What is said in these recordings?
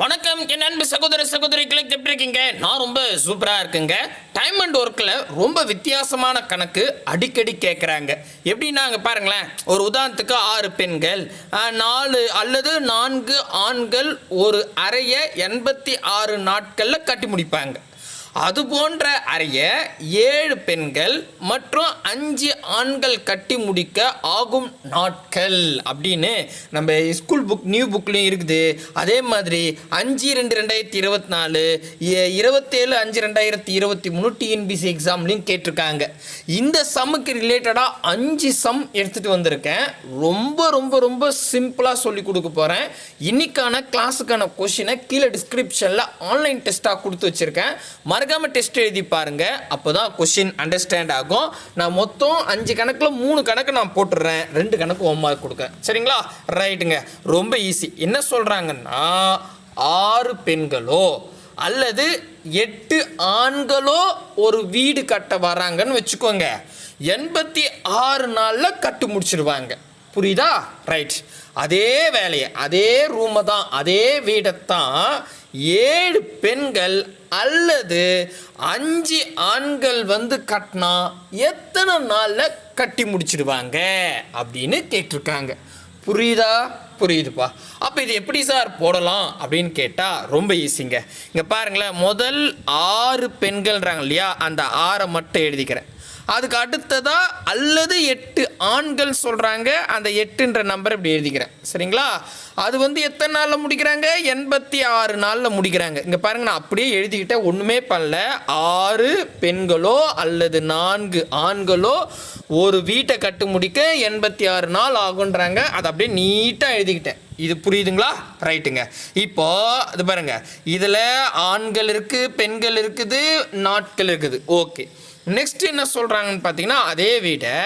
வணக்கம் என் அன்பு சகோதர சகோதரிகளுக்கு எப்படி இருக்கீங்க? நான் ரொம்ப சூப்பராக இருக்குங்க. டைம் அண்ட் ஒர்க்கில் ரொம்ப வித்தியாசமான கணக்கு அடிக்கடி கேட்குறாங்க எப்படின்னா அங்கே பாருங்களேன். ஒரு உதாரணத்துக்கு ஆறு பெண்கள் நாலு அல்லது நான்கு ஆண்கள் ஒரு அறையை எண்பத்தி ஆறு நாட்களில் கட்டி முடிப்பாங்க. அது போன்ற அறைய ஏழு பெண்கள் மற்றும் அஞ்சு ஆண்கள் கட்டி முடிக்க ஆகும் நாட்கள். அப்படின்னு நம்ம ஸ்கூல் புக் நியூ புக்லேயும் இருக்குது. அதே மாதிரி அஞ்சு ரெண்டு ரெண்டாயிரத்தி இருபத்தி நாலு இருபத்தேழு அஞ்சு ரெண்டாயிரத்தி இருபத்தி மூணு டிஎன்பிசி எக்ஸாம்லையும் கேட்டிருக்காங்க. இந்த சம்முக்கு ரிலேட்டடாக அஞ்சு சம் எடுத்துகிட்டு வந்திருக்கேன். ரொம்ப ரொம்ப ரொம்ப சிம்பிளாக சொல்லி கொடுக்க போகிறேன் இன்னைக்கான கிளாஸுக்கான கொஷினை கீழே டிஸ்கிரிப்ஷனில் ஆன்லைன் டெஸ்ட்டாக கொடுத்து வச்சுருக்கேன். மறக்காமல் டெஸ்ட் எழுதி பாருங்கள் அப்போ தான் கொஷின் அண்டர்ஸ்டாண்ட் ஆகும். நான் மொத்தம் அஞ்சு கணக்கில் மூணு கணக்கு நான் போட்டுடுறேன் ரெண்டு கணக்கு ஹோம் மார்க் கொடுக்கேன். சரிங்களா? ரைட்டுங்க ரொம்ப ஈஸி என்ன சொல்கிறாங்கன்னா ஆறு பெண்களோ அல்லது எட்டு ஆண்களோ ஒரு வீடு கட்ட வராங்கன்னு வச்சுக்கோங்க. எண்பத்தி ஆறு நாளில் கட்டு முடிச்சிருவாங்க. புரியுதா? ரைட் அதே வேலையை அதே ரூமை தான் அதே வீடைத்தான் ஏழு பெண்கள் அல்லது அஞ்சு ஆண்கள் வந்து கட்டினா எத்தனை நாளில் கட்டி முடிச்சிடுவாங்க அப்படின்னு கேட்டிருக்காங்க. புரியுதா? புரியுதுப்பா. அப்போ இது எப்படி சார் போடலாம் அப்படின்னு கேட்டால் ரொம்ப ஈஸிங்க இங்கே பாருங்களேன் முதல் ஆறு பெண்கள்ன்றாங்க இல்லையா? அந்த ஆறை மட்டும் எழுதிக்கிறேன். அதுக்கு அடுத்ததாக அல்லது எட்டு ஆண்கள் சொல்கிறாங்க அந்த எட்டுன்ற நம்பர் இப்படி எழுதிக்கிறேன். சரிங்களா? அது வந்து எத்தனை நாளில் முடிக்கிறாங்க? எண்பத்தி ஆறு நாளில் முடிக்கிறாங்க. இங்கே பாருங்க நான் அப்படியே எழுதிக்கிட்டேன். ஒன்றுமே பண்ணல. ஆறு பெண்களோ அல்லது நான்கு ஆண்களோ ஒரு வீட்டை கட்டு முடிக்க எண்பத்தி ஆறு நாள் ஆகுன்றாங்க. அதை அப்படியே நீட்டாக எழுதிக்கிட்டேன். இது புரியுதுங்களா? ரைட்டுங்க. இப்போ இது பாருங்க. இதில் ஆண்கள் இருக்குது பெண்கள் இருக்குது நாட்கள் இருக்குது. ஓகே. நெக்ஸ்ட் என்ன சொல்கிறாங்கன்னு பார்த்தீங்கன்னா அதே வீடை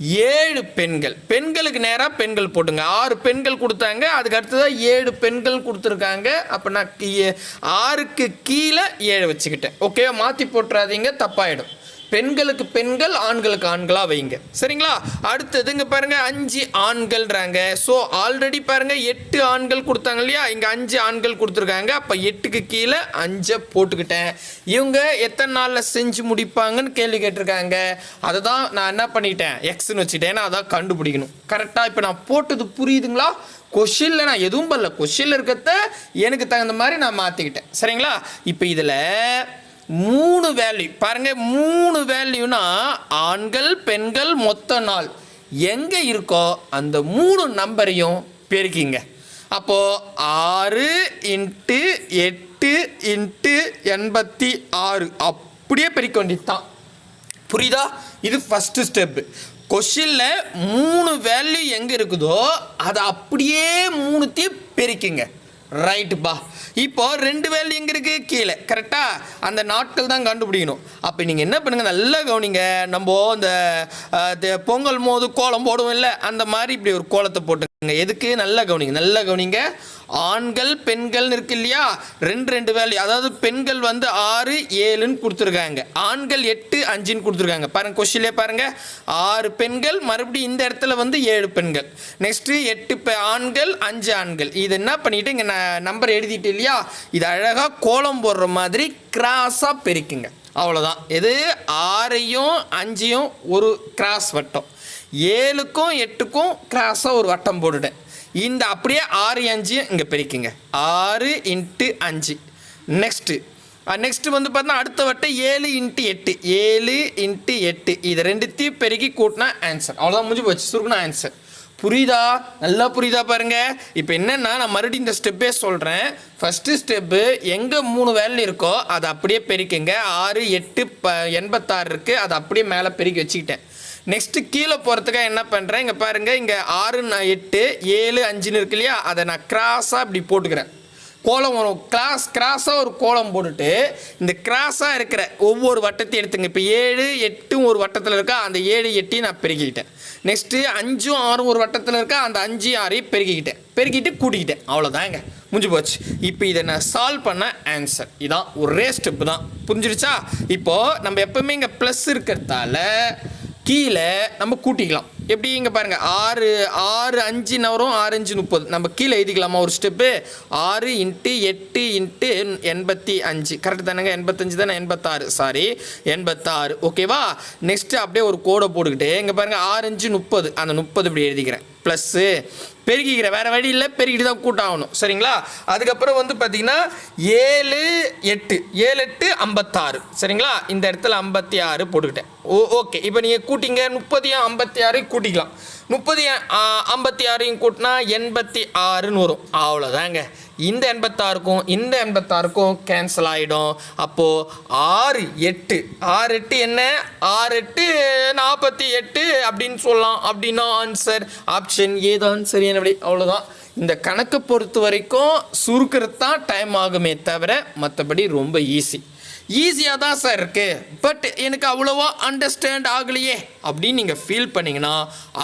ஏழு பெண்கள். பெண்களுக்கு நேராக பெண்கள் போட்டுங்க. ஆறு பெண்கள் கொடுத்தாங்க. அதுக்கு அடுத்ததாக ஏழு பெண்கள் கொடுத்துருக்காங்க. அப்போ நான் கீ- ஆறுக்கு கீழே ஏழு வச்சுக்கிட்டேன். ஓகே மாற்றி போட்டுறாதீங்க. தப்பாயிடும். பெண்களுக்கு பெண்கள் ஆண்களுக்கு ஆண்களாக வைங்க. சரிங்களா? அடுத்தது இங்கே பாருங்கள் அஞ்சு ஆண்கள்ன்றாங்க ஸோ ஆல்ரெடி பாருங்க எட்டு ஆண்கள் கொடுத்தாங்க இல்லையா? இங்கே அஞ்சு ஆண்கள் கொடுத்துருக்காங்க. அப்போ எட்டுக்கு கீழே அஞ்சை போட்டுக்கிட்டேன். இவங்க எத்தனை நாளில் செஞ்சு முடிப்பாங்கன்னு கேள்வி கேட்டிருக்காங்க. அதை தான் நான் என்ன பண்ணிட்டேன்? எக்ஸ்னு வச்சுட்டேன் ஏன்னா அதான் கண்டுபிடிக்கணும். கரெக்டாக இப்போ நான் போட்டது புரியுதுங்களா? கொஷினில் நான் எதுவும் பண்ணல. கொஷினில் இருக்கிறத எனக்கு தகுந்த மாதிரி நான் மாற்றிக்கிட்டேன் சரிங்களா? இப்போ இதில் மூணு வேல்யூ பாருங்க மூணு வேல்யூனா ஆண்கள் பெண்கள் மொத்த நாள். எங்கே இருக்கோ அந்த மூணு நம்பரையும் பெருக்கிங்க. அப்போது ஆறு இன்ட்டு எட்டு இன்ட்டு எண்பத்தி ஆறு. அப்படியே பெருக்க வேண்டியது தான் புரியுதா? இது ஃபஸ்ட்டு ஸ்டெப்பு கொஷினில் மூணு வேல்யூ எங்கே இருக்குதோ அதை அப்படியே மூணுத்தையும் பெருக்கிங்க. ரைட்டுப்பா இப்போ ரெண்டு வேல் எங்கே இருக்குது கீழே. கரெக்டாக அந்த நாட்கள் தான் கண்டுபிடிக்கணும். அப்போ நீங்கள் என்ன பண்ணுங்கள் நல்லா கவனிங்க. நம்ம இந்த பொங்கல் மோது கோலம் போடுவோம் இல்லை அந்த மாதிரி இப்படி ஒரு கோலத்தை போட்டுங்க எதுக்கு? நல்லா கவனிங்க. நல்லா கவனிங்க. ஆண்கள் பெண்கள்னு இருக்கு இல்லையா? ரெண்டு ரெண்டு வேல்யூ அதாவது பெண்கள் வந்து ஆறு ஏழுன்னு கொடுத்துருக்காங்க. ஆண்கள் எட்டு அஞ்சுன்னு கொடுத்துருக்காங்க. பாருங்க கொஸ்டின்லே பாருங்க. ஆறு பெண்கள் மறுபடியும் இந்த இடத்துல வந்து ஏழு பெண்கள். நெக்ஸ்ட்டு எட்டு பெ- ஆண்கள் அஞ்சு ஆண்கள். இது என்ன பண்ணிட்டு இங்கே நம்பர் எழுதிட்டு இல்லையா? இது அழகாக கோலம் போடுற மாதிரி கிராஸாக பெருக்குங்க. அவ்வளோதான் எது? ஆறையும் அஞ்சையும் ஒரு கிராஸ் வட்டம். ஏழுக்கும் எட்டுக்கும் கிராஸாக ஒரு வட்டம் போட்டுட்டேன். இந்த அப்படியே ஆறு அஞ்சு இங்கே பிரிக்குங்க. ஆறு இன்ட்டு அஞ்சு. நெக்ஸ்ட்டு நெக்ஸ்ட்டு வந்து பார்த்தா அடுத்த வட்டம் ஏழு இன்ட்டு எட்டு. ஏழு இன்ட்டு எட்டு. இது ரெண்டுத்தையும் பெருக்கி கூட்டினா ஆன்சர் அவ்வளோதான் முடிஞ்சு போச்சு. சுருக்குனா ஆன்சர் புரியுதா? நல்லா புரியுதா பாருங்க. இப்போ என்னென்னா நான் மறுபடியும் இந்த ஸ்டெப்பே சொல்கிறேன் ஃபஸ்ட்டு ஸ்டெப்பு எங்கே மூணு வேலை இருக்கோ அதை அப்படியே பெருக்குங்க. ஆறு எட்டு ப எண்பத்தாறு இருக்குது அதை அப்படியே மேலே பெருக்கி வச்சுக்கிட்டேன். நெக்ஸ்ட்டு கீழே போகிறதுக்காக என்ன பண்ணுறேன் இங்கே பாருங்கள் இங்கே ஆறு நான் எட்டு ஏழு அஞ்சுன்னு இருக்கு இல்லையா? அதை நான் கிராஸாக இப்படி போட்டுக்கிறேன். கோலம் வரும். கிராஸ் கிராஸாக ஒரு கோலம் போட்டுட்டு இந்த கிராஸாக இருக்கிற ஒவ்வொரு வட்டத்தையும் எடுத்துங்க. இப்போ ஏழு எட்டும் ஒரு வட்டத்தில் இருக்கா? அந்த ஏழு எட்டையும் நான் பெருக்கிக்கிட்டேன். நெக்ஸ்ட்டு அஞ்சும் ஆறும் ஒரு வட்டத்தில் இருக்கா? அந்த அஞ்சு ஆறையும் பெருக்கிக்கிட்டேன். பெருக்கிட்டு கூட்டிக்கிட்டேன். அவ்வளோதாங்க முடிஞ்சு போச்சு. இப்போ இதை நான் சால்வ் பண்ண ஆன்சர் இதான் ஒரே ஸ்டெப்பு தான். புரிஞ்சிருச்சா? இப்போது நம்ம எப்பவுமே இங்கே ப்ளஸ் இருக்கிறதால கீழே நம்ம கூட்டிக்கலாம். எப்படி இங்கே பாருங்கள் ஆறு ஆறு அஞ்சு நவரும் ஆறு அஞ்சு முப்பது. நம்ம கீழே எழுதிக்கலாமா ஒரு ஸ்டெப்பு ஆறு இன்ட்டு எட்டு இன்ட்டு எண்பத்தி அஞ்சு. கரெக்டு தானேங்க? எண்பத்தஞ்சு தானே? எண்பத்தாறு. சாரி எண்பத்தாறு. ஓகேவா நெக்ஸ்ட்டு அப்படியே ஒரு கோடை போட்டுக்கிட்டு இங்கே பாருங்கள் ஆறு அஞ்சு முப்பது. அந்த முப்பது இப்படி எழுதிக்கிறேன். ப்ளஸ்ஸு பெருகிக்கிற வேறு வழி இல்லை பெருகிட்டு தான் கூட்டாகணும். சரிங்களா? அதுக்கப்புறம் வந்து பார்த்தீங்கன்னா ஏழு எட்டு. ஏழு எட்டு ஐம்பத்தாறு. சரிங்களா? இந்த இடத்துல ஐம்பத்தி ஆறு போட்டுக்கிட்டேன். ஓ ஓகே இப்போ நீங்கள் கூட்டிங்க முப்பதையும் ஐம்பத்தி ஆறையும் கூட்டிக்கலாம். முப்பது ஐம்பத்தி ஆறையும் கூட்டினா எண்பத்தி ஆறுன்னு வரும். அவ்வளோதாங்க. இந்த எண்பத்தாறுக்கும் இந்த எண்பத்தாறுக்கும் கேன்சல் ஆகிடும் அப்போது ஆறு எட்டு. ஆறு எட்டு என்ன? ஆறு எட்டு நாற்பத்தி எட்டு அப்படின்னு சொல்லலாம். அப்படின்னா ஆன்சர் ஆப்ஷன் ஏதான் சரியானபடி அவ்வளோதான். இந்த கணக்கை பொறுத்த வரைக்கும் சுருக்கிறது தான் டைம் ஆகுமே தவிர மற்றபடி ரொம்ப ஈஸி ஈஸியாக தான் சார் இருக்குது பட் எனக்கு அவ்வளோவா அண்டர்ஸ்டாண்ட் ஆகலையே. அப்படின்னு நீங்கள் ஃபீல் பண்ணிங்கன்னா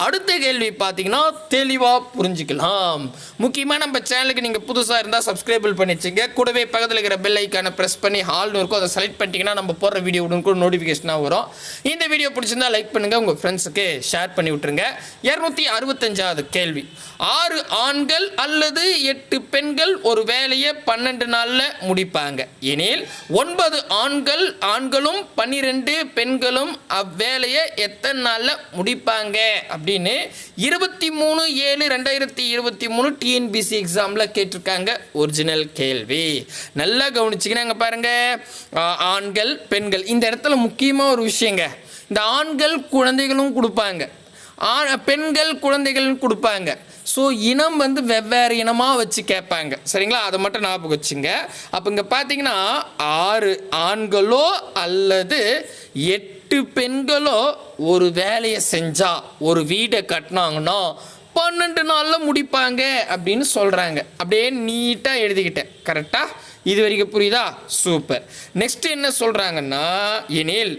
அடுத்த கேள்வி பார்த்தீங்கன்னா தெளிவாக புரிஞ்சுக்கலாம். முக்கியமாக நம்ம சேனலுக்கு நீங்கள் புதுசாக இருந்தால் சப்ஸ்கிரைபிள் பண்ணி வச்சுங்க. கூடவே பக்கத்தில் இருக்கிற பெல் ஐக்கானை ப்ரெஸ் பண்ணி ஹால்னு இருக்கும் அதை செலக்ட் பண்ணிட்டீங்கன்னா நம்ம போடுற வீடியோ கூட நோட்டிஃபிகேஷனாக வரும். இந்த வீடியோ பிடிச்சிருந்தா லைக் பண்ணுங்கள் உங்கள் ஃப்ரெண்ட்ஸுக்கு ஷேர் பண்ணி விட்டுருங்க. இரநூத்தி அறுபத்தஞ்சாவது கேள்வி. ஆறு ஆண்கள் அல்லது எட்டு பெண்கள் ஒரு வேலையை பன்னெண்டு நாளில் முடிப்பாங்க. எனில் ஒன்பது ஆண்கள் ஆண்களும் பன்னிரெண்டு பெண்களும் அவ்வேலையை எத்தனை நாளில் முடிப்பாங்க? அப்படின்னு இருபத்தி மூணு ஏழு ரெண்டாயிரத்தி இருபத்தி மூணு டிஎன்பிசி எக்ஸாமில் கேட்டிருக்காங்க ஒரிஜினல் கேள்வி. நல்லா கவனிச்சிங்கன்னா பாருங்க. ஆண்கள் பெண்கள் இந்த இடத்துல முக்கியமாக ஒரு விஷயங்க. இந்த ஆண்கள் குழந்தைகளும் கொடுப்பாங்க. ஆ- பெண்கள் குழந்தைகளும் கொடுப்பாங்க. ஸோ இனம் வந்து வெவ்வேறு இனமாக வச்சு கேட்பாங்க. சரிங்களா? அதை மட்டும் ஞாபகம் வச்சுங்க. அப்போ இங்கே பார்த்தீங்கன்னா ஆறு ஆண்களோ அல்லது எட்டு பெண்களோ ஒரு வேலையை செஞ்சால் ஒரு வீடை கட்டினாங்கன்னா பன்னெண்டு நாளில் முடிப்பாங்க அப்படின்னு சொல்கிறாங்க அப்படியே நீட்டாக எழுதிக்கிட்டேன். கரெக்டாக இது வரைக்கும் புரியுதா? சூப்பர். நெக்ஸ்ட் என்ன சொல்கிறாங்கன்னா எனில்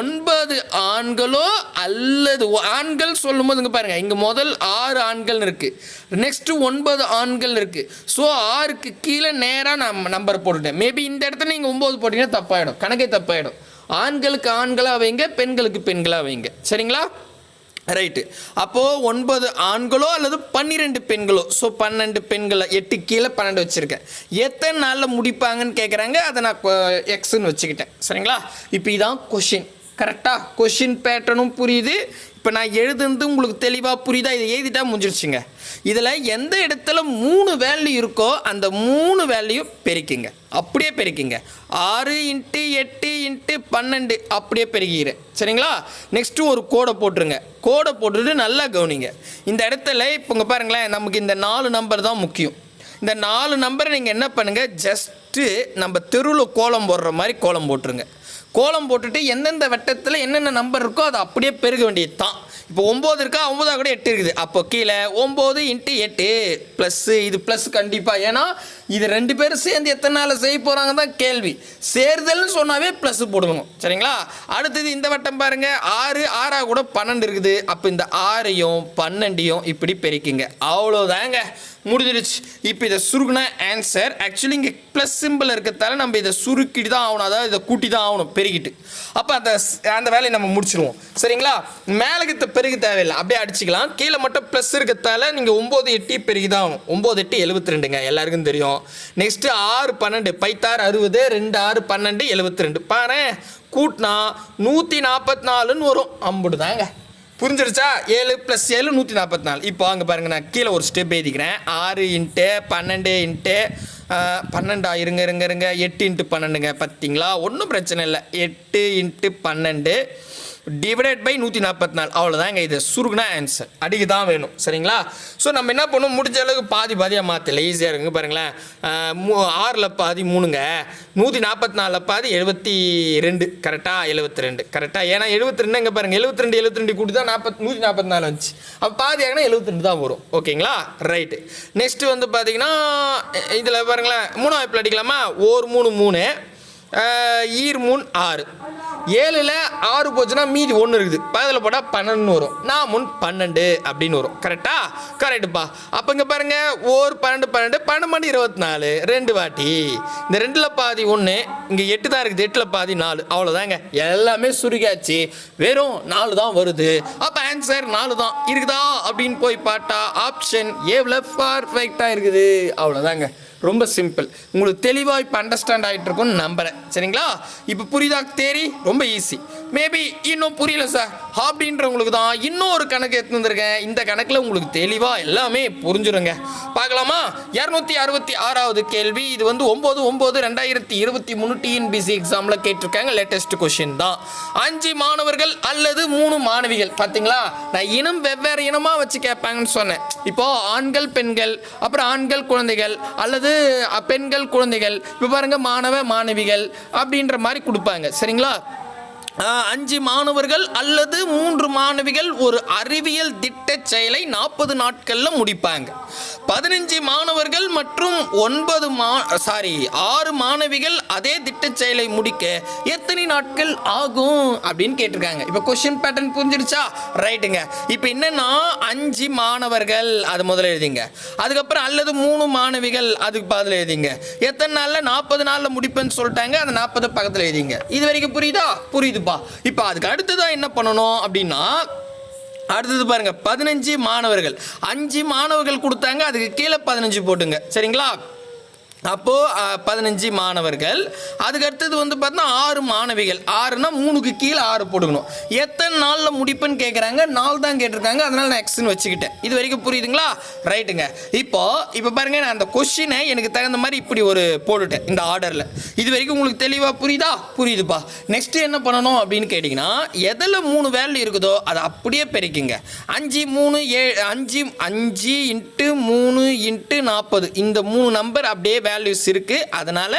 ஒன்பது ஆண்களோ அல்லது ஆண்கள் சொல்லும்போது இங்கே பாருங்கள் இங்கே முதல் ஆறு ஆண்கள் இருக்குது நெக்ஸ்ட்டு ஒன்பது ஆண்கள் இருக்குது ஸோ ஆறுக்கு கீழே நேராக நான் நம்பர் போட்டுட்டேன். மேபி இந்த இடத்துல நீங்கள் ஒம்பது போட்டிங்கன்னா தப்பாயிடும். கணக்கே தப்பாயிடும். ஆண்களுக்கு ஆண்களாக வைங்க பெண்களுக்கு பெண்களாக வைங்க சரிங்களா? ரைட்டு அப்போது ஒன்பது ஆண்களோ அல்லது பன்னிரெண்டு பெண்களோ? ஸோ பன்னெண்டு பெண்களை எட்டு கீழே பன்னெண்டு வச்சுருக்கேன். எத்தனை நாளில் முடிப்பாங்கன்னு கேட்குறாங்க அதை நான் எக்ஸ்ன்னு வச்சுக்கிட்டேன். சரிங்களா? இப்போ இதான் கொஷின் கரெக்டாக கொஷின் பேட்டர்னும் புரியுது. இப்போ நான் எழுதுனது உங்களுக்கு தெளிவாக புரியுதா? இதை எழுதிட்டா முடிஞ்சிருச்சுங்க. இதில் எந்த இடத்துல மூணு வேல்யூ இருக்கோ அந்த மூணு வேல்யூ பெருக்கிங்க. அப்படியே பெருக்கிங்க. ஆறு இன்ட்டு எட்டு இன்ட்டு பன்னெண்டு அப்படியே பெருக்கிறேன் சரிங்களா? நெக்ஸ்ட்டு ஒரு கோடை போட்டுருங்க. கோடை போட்டுட்டு நல்லா கவனிங்க. இந்த இடத்துல இப்போ இங்கே பாருங்களேன் நமக்கு இந்த நாலு நம்பர் தான் முக்கியம். இந்த நாலு நம்பரை நீங்கள் என்ன பண்ணுங்கள் ஜஸ்ட்டு நம்ம தெருவில் கோலம் போடுற மாதிரி கோலம் போட்டுருங்க. கோலம் போட்டுட்டு எந்தெந்த வட்டத்தில் என்னென்ன நம்பர் இருக்கோ அதை அப்படியே பெருக வேண்டியது தான் இப்போ ஒம்பது இருக்கா? ஒம்பதாக கூட எட்டு இருக்குது. அப்போ கீழே ஒம்பது இன்ட்டு எட்டு ப்ளஸ்ஸு இது ப்ளஸ் கண்டிப்பாக ஏன்னா இது ரெண்டு பேரும் சேர்ந்து எத்தனை நாள் செய்ய போகிறாங்க தான் கேள்வி. சேர்தல்னு சொன்னாவே ப்ளஸ் போடுக்கணும் சரிங்களா? அடுத்தது இந்த வட்டம் பாருங்க. ஆறு ஆறா கூட பன்னெண்டு இருக்குது. அப்போ இந்த ஆறையும் பன்னெண்டையும் இப்படி பெருக்கிங்க. அவ்வளோதாங்க முடிஞ்சிருச்சு. இப்போ இதை சுருக்குனா ஆன்சர் ஆக்சுவலி இங்கே ப்ளஸ் சிம்பிள் இருக்கிறதால நம்ம இதை சுருக்கிட்டு தான் ஆகணும். அதாவது இதை கூட்டி தான் ஆகணும் பெருகிட்டு. அப்போ அந்த அந்த வேலையை நம்ம முடிச்சிருவோம். சரிங்களா? மேலகத்தை பெருகு தேவையில்லை. அப்படியே அடிச்சுக்கலாம். கீழே மட்டும் ப்ளஸ் இருக்கிறதால நீங்கள் ஒம்பது எட்டி பெருகி தான் ஆகணும். ஒம்பது எட்டு எழுபத்தி ரெண்டுங்க எல்லாருக்கும் தெரியும். நெக்ஸ்ட்டு ஆறு பன்னெண்டு. பைத்தாறு அறுபது ரெண்டு ஆறு பன்னெண்டு எழுபத்தி ரெண்டு பாரு கூட்டினா நூற்றி நாற்பத்தி நாலுன்னு வரும். அம்புடு தாங்க புரிஞ்சிருச்சா? ஏழு ப்ளஸ் ஏழு நூற்றி நாற்பத்தி நாலு. இப்போ அங்கே பாருங்க நான் கீழே ஒரு ஸ்டெப் எழுதிக்கிறேன். ஆறு இன்ட்டு பன்னெண்டு இன்ட்டு பன்னெண்டா இருங்க இருங்க இருங்க. எட்டு இன்ட்டு பன்னெண்டுங்க பார்த்தீங்களா? ஒன்றும் பிரச்சனை இல்லை. எட்டு இன்ட்டு பன்னெண்டு டிவைடட் பை நூற்றி நாற்பத்தி நாலு அவ்வளோதாங்க இது. சுருகுனா ஆன்சர் அடிக்கு தான் வேணும். சரிங்களா? ஸோ நம்ம என்ன பண்ணணும் முடிஞ்ச அளவுக்கு பாதி பாதியாக மாற்றல ஈஸியாக இருக்குங்க பாருங்களேன். மூ ஆறில் பாதி மூணுங்க. நூற்றி நாற்பத்தி நாலில் பாதி எழுபத்தி ரெண்டு கரெக்டாக எழுபத்தி ரெண்டு கரெக்டாக ஏன்னா எழுபத்தி ரெண்டு பாருங்கள் எழுபத்தி ரெண்டு எழுபத்தி ரெண்டு கூட்டி தான் நாற்பத்தி நூற்றி நாற்பத்தி நாலு வந்துச்சு. அப்போ பாதி ஆகினா எழுபத்தி ரெண்டு தான் வரும். ஓகேங்களா? ரைட்டு நெக்ஸ்ட்டு வந்து பார்த்தீங்கன்னா இதில் பாருங்களேன் மூணாவது வாய்ப்பில் அடிக்கலாமா? ஒரு மூணு மூணு. ஈர் மூணு ஆறு. ஏழில் ஆறு போச்சுன்னா மீதி ஒன்று இருக்குது. பதில் போட்டால் பன்னெண்டுன்னு வரும். நான் முன் பன்னெண்டு அப்படின்னு வரும். கரெக்டா கரெக்டுப்பா அப்போ இங்கே பாருங்க ஓர் பன்னெண்டு பன்னெண்டு பன்னெண்டு மணி இருபத்தி நாலு ரெண்டு வாட்டி. இந்த ரெண்டில் பாதி ஒன்று இங்கே எட்டு தான் இருக்குது. எட்டில் பாதி நாலு. அவ்வளோதாங்க எல்லாமே சுருகியாச்சு வெறும் நாலு தான் வருது. அப்போ ஆன்சர் நாலு தான். இருக்குதா? அப்படின்னு போய் பார்த்தா ஆப்ஷன் ஏவில் பர்ஃபெக்டாக இருக்குது. அவ்வளோதாங்க ரொம்ப சிம்பிள் உங்களுக்கு தெளிவாக இப்போ அண்டர்ஸ்டாண்ட் ஆகிட்டு இருக்கும்னு நம்புகிறேன் சரிங்களா? இப்போ புரியுதா? தேரி ரொம்ப ஈஸி மேபி இன்னும் புரியல சார் அப்படின்றவங்களுக்கு தான் இன்னும் ஒரு கணக்கு எடுத்து வந்திருக்கேன். இந்த கணக்கில் உங்களுக்கு தெளிவாக எல்லாமே புரிஞ்சிருங்க. பார்க்கலாமா? இரநூத்தி அறுபத்தி ஆறாவது கேள்வி. இது வந்து ஒம்பது ஒம்பது ரெண்டாயிரத்தி இருபத்தி மூணு டிஎன்பிசி எக்ஸாமில் கேட்டிருக்காங்க. லேட்டஸ்ட் கொஷின் தான். அஞ்சு மாணவர்கள் அல்லது மூணு மாணவிகள். பார்த்தீங்களா நான் இனம் வெவ்வேறு இனமாக வச்சு கேட்பாங்கன்னு சொன்னேன். இப்போது ஆண்கள் பெண்கள் அப்புறம் ஆண்கள் குழந்தைகள் அல்லது பெண்கள் குழந்தைகள். இப்போ பாருங்கள் மாணவ மாணவிகள் அப்படின்ற மாதிரி கொடுப்பாங்க. சரிங்களா? அஞ்சு மாணவர்கள் அல்லது மூன்று மாணவிகள் ஒரு அறிவியல் திட்ட செயலை நாற்பது நாட்களில் முடிப்பாங்க. பதினஞ்சு மாணவர்கள் மற்றும் ஒன்பது மா சாரி ஆறு மாணவிகள் அதே திட்ட செயலை முடிக்க எத்தனை நாட்கள் ஆகும் அப்படின்னு கேட்டிருக்காங்க. இப்போ கொஷின் பேட்டர்ன் புரிஞ்சிருச்சா? ரைட்டுங்க இப்போ என்னன்னா அஞ்சு மாணவர்கள் அது முதல்ல எழுதிங்க. அதுக்கப்புறம் அல்லது மூணு மாணவிகள் அதுக்கு பதில் எழுதிங்க. எத்தனை நாளில்? நாற்பது நாளில் முடிப்பேன்னு சொல்லிட்டாங்க அந்த நாற்பது பக்கத்தில் எழுதிங்க. இது வரைக்கும் புரியுதா? புரியுது புரியுதுப்பா இப்போ அதுக்கு அடுத்ததான் என்ன பண்ணணும் அப்படின்னா அடுத்தது பாருங்க பதினஞ்சு மாணவர்கள். அஞ்சு மாணவர்கள் கொடுத்தாங்க அதுக்கு கீழே பதினஞ்சு போட்டுங்க. சரிங்களா? அப்போது பதினஞ்சு மாணவர்கள். அதுக்கு அடுத்தது வந்து பார்த்தோன்னா ஆறு மாணவிகள். ஆறுனா மூணுக்கு கீழே ஆறு போட்டுக்கணும். எத்தனை நாளில் முடிப்புன்னு கேட்குறாங்க நாள் தான் கேட்டிருக்காங்க. அதனால் நான் எக்ஸ்னு வச்சுக்கிட்டேன். இது வரைக்கும் புரியுதுங்களா? ரைட்டுங்க இப்போ இப்போ பாருங்க நான் அந்த கொஷினை எனக்கு தகுந்த மாதிரி இப்படி ஒரு போட்டுட்டேன் இந்த ஆர்டரில் இது வரைக்கும் உங்களுக்கு தெளிவாக புரியுதா? புரியுதுப்பா. நெக்ஸ்ட் என்ன பண்ணணும் அப்படின்னு கேட்டிங்கன்னா எதில் மூணு வேல்யூ இருக்குதோ அதை அப்படியே பெருக்கிங்க. அஞ்சு மூணு ஏ அஞ்சு அஞ்சு இன்ட்டு மூணு இன்ட்டு நாற்பது இந்த மூணு நம்பர் அப்படியே வேல்யூஸ் இருக்குது அதனால்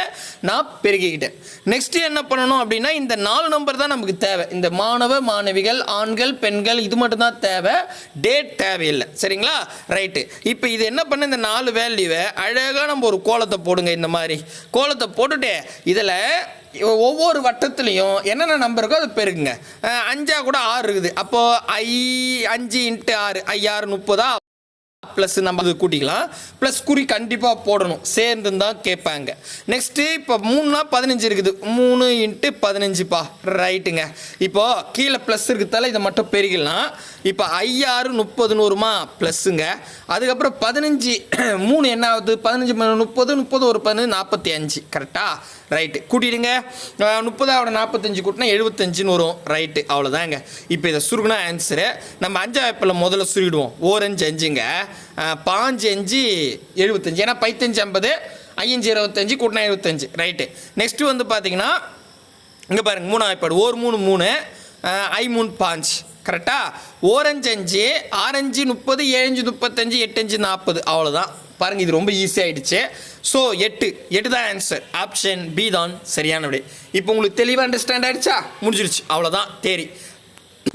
நான் பெருகிக்கிட்டேன். நெக்ஸ்ட்டு என்ன பண்ணணும் அப்படின்னா இந்த நாலு நம்பர் தான் நமக்கு தேவை. இந்த மாணவ மாணவிகள் ஆண்கள் பெண்கள் இது மட்டும் தான் தேவை. டேட் தேவையில்லை. சரிங்களா? ரைட்டு இப்போ இது என்ன பண்ண இந்த நாலு வேல்யூவை அழகாக நம்ம ஒரு கோலத்தை போடுங்க இந்த மாதிரி. கோலத்தை போட்டுட்டு இதில் ஒவ்வொரு வட்டத்துலேயும் என்னென்ன நம்பர் இருக்கோ அது பெருக்குங்க. அஞ்சா கூட ஆறு இருக்குது. அப்போது ஐ அஞ்சு இன்ட்டு ஆறு. ஐயாறு முப்பதா? ப்ளஸ் நம்ம அது கூட்டிக்கலாம். ப்ளஸ் குறி கண்டிப்பாக போடணும். சேர்ந்து தான் கேட்பாங்க. நெக்ஸ்ட்டு இப்போ மூணுனா பதினஞ்சு இருக்குது. மூணு இன்ட்டு பதினஞ்சுப்பா. ரைட்டுங்க இப்போ கீழே ப்ளஸ் இருக்கிறதால இதை மட்டும் பெருகிடலாம். இப்போ ஐயாறு முப்பது நூறுமா ப்ளஸ்ஸுங்க. அதுக்கப்புறம் பதினஞ்சு மூணு என்ன ஆகுது? பதினஞ்சு முப்பது முப்பது ஒரு பதினஞ்சு நாற்பத்தி அஞ்சு. கரெக்டாக ரைட்டு கூட்டிடுங்க. முப்பதாவோட நாற்பத்தஞ்சு கூட்டினா எழுபத்தஞ்சுன்னு வரும். ரைட்டு அவ்வளோதாங்க இப்போ இதை சுருகுனா ஆன்சரு நம்ம அஞ்சாப்பில் முதல்ல சுருகிடுவோம் ஓரஞ்சு அஞ்சுங்க. பாஞ்சு அஞ்சு எழுபத்தஞ்சு. ஏன்னா பைத்தஞ்சு ஐம்பது ஐயஞ்சு இருபத்தஞ்சு கூட்டினா எழுபத்தஞ்சு. ரைட்டு நெக்ஸ்ட்டு வந்து பார்த்தீங்கன்னா இங்கே பாருங்கள் மூணாவது ஏற்பாடு ஓர் மூணு மூணு. ஐ மூணு பாஞ்சு. கரெக்டாக ஓரஞ்சு அஞ்சு ஆரஞ்சு முப்பது ஏழஞ்சு முப்பத்தஞ்சு எட்டஞ்சு நாற்பது அவ்வளோதான் பாருங்க இது ரொம்ப ஈஸி ஆயிடுச்சு. ஸோ எட்டு. எட்டு தான் ஆன்சர் ஆப்ஷன் பி தான் சரியான விடை. இப்போ உங்களுக்கு தெளிவாக அண்டர்ஸ்டாண்ட் ஆகிடுச்சா முடிஞ்சிருச்சு. அவ்வளோதான் தேரி.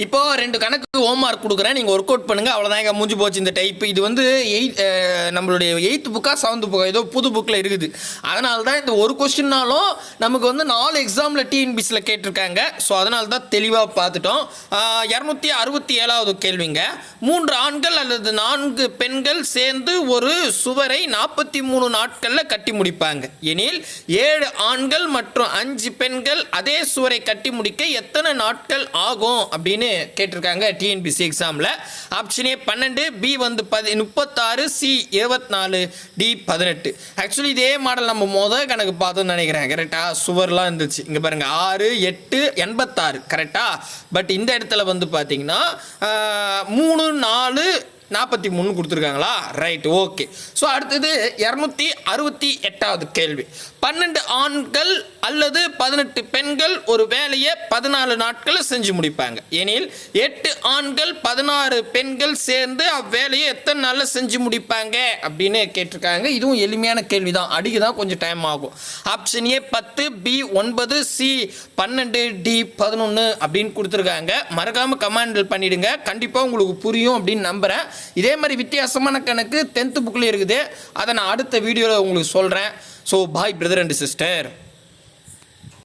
இப்போ ரெண்டு கணக்கு ஹோம் மார்க் கொடுக்குறேன். நீங்கள் ஒர்க் அவுட் பண்ணுங்கள் அவ்வளோதான் எங்கள் முடிஞ்சு போச்சு இந்த டைப் இது வந்து எயிட் நம்மளுடைய எயித் புக்காக செவன்த் புக்கா ஏதோ புது புக்கில் இருக்குது. அதனால தான் இந்த ஒரு கொஸ்டின்னாலும் நமக்கு வந்து நாலு எக்ஸாமில் டிஎன்பிசியில் கேட்டிருக்காங்க. ஸோ அதனால தான் தெளிவாக பார்த்துட்டோம் இரநூத்தி அறுபத்தி ஏழாவது கேள்விங்க. மூன்று ஆண்கள் அல்லது நான்கு பெண்கள் சேர்ந்து ஒரு சுவரை நாற்பத்தி மூணு நாட்களில் கட்டி முடிப்பாங்க. எனில் ஏழு ஆண்கள் மற்றும் அஞ்சு பெண்கள் அதே சுவரை கட்டி முடிக்க எத்தனை நாட்கள் ஆகும் அப்படின்னு கேட்டிருக்காங்க டிஎன்பிசி எக்ஸாமில் ஆப்ஷன் ஏ பன்னெண்டு பி வந்து பதி முப்பத்தாறு சி இருபத்தி நாலு டி பதினெட்டு. ஆக்சுவலி இதே மாடல் நம்ம மொதல் கணக்கு பார்த்தோம்னு நினைக்கிறேன். கரெக்டாக சுவர்லாம் இருந்துச்சு. இங்கே பாருங்க. ஆறு எட்டு எண்பத்தாறு. கரெக்டாக பட் இந்த இடத்துல வந்து பார்த்தீங்கன்னா மூணு நாலு நாற்பத்தி மூணு கொடுத்துருக்காங்களா? ரைட் ஓகே ஸோ அடுத்தது இரநூத்தி அறுபத்தி எட்டாவது கேள்வி. பன்னெண்டு ஆண்கள் அல்லது பதினெட்டு பெண்கள் ஒரு வேலையை பதினாலு நாட்களில் செஞ்சு முடிப்பாங்க. எனில் எட்டு ஆண்கள் பதினாறு பெண்கள் சேர்ந்து அவ்வேலையை எத்தனை நாளில் செஞ்சு முடிப்பாங்க? அப்படின்னு கேட்டிருக்காங்க. இதுவும் எளிமையான கேள்வி தான் அடிக்கு தான் கொஞ்சம் டைம் ஆகும். ஆப்ஷன் ஏ பத்து பி ஒன்பது சி பன்னெண்டு டி பதினொன்று அப்படின்னு கொடுத்துருக்காங்க. மறக்காமல் கமெண்டில் பண்ணிவிடுங்க கண்டிப்பாக உங்களுக்கு புரியும் அப்படின்னு நம்புகிறேன் இதே மாதிரி வித்தியாசமான கணக்கு டென்த்து புக்கில் இருக்குது. அதை நான் அடுத்த வீடியோவில் உங்களுக்கு சொல்கிறேன் so bye brother and sister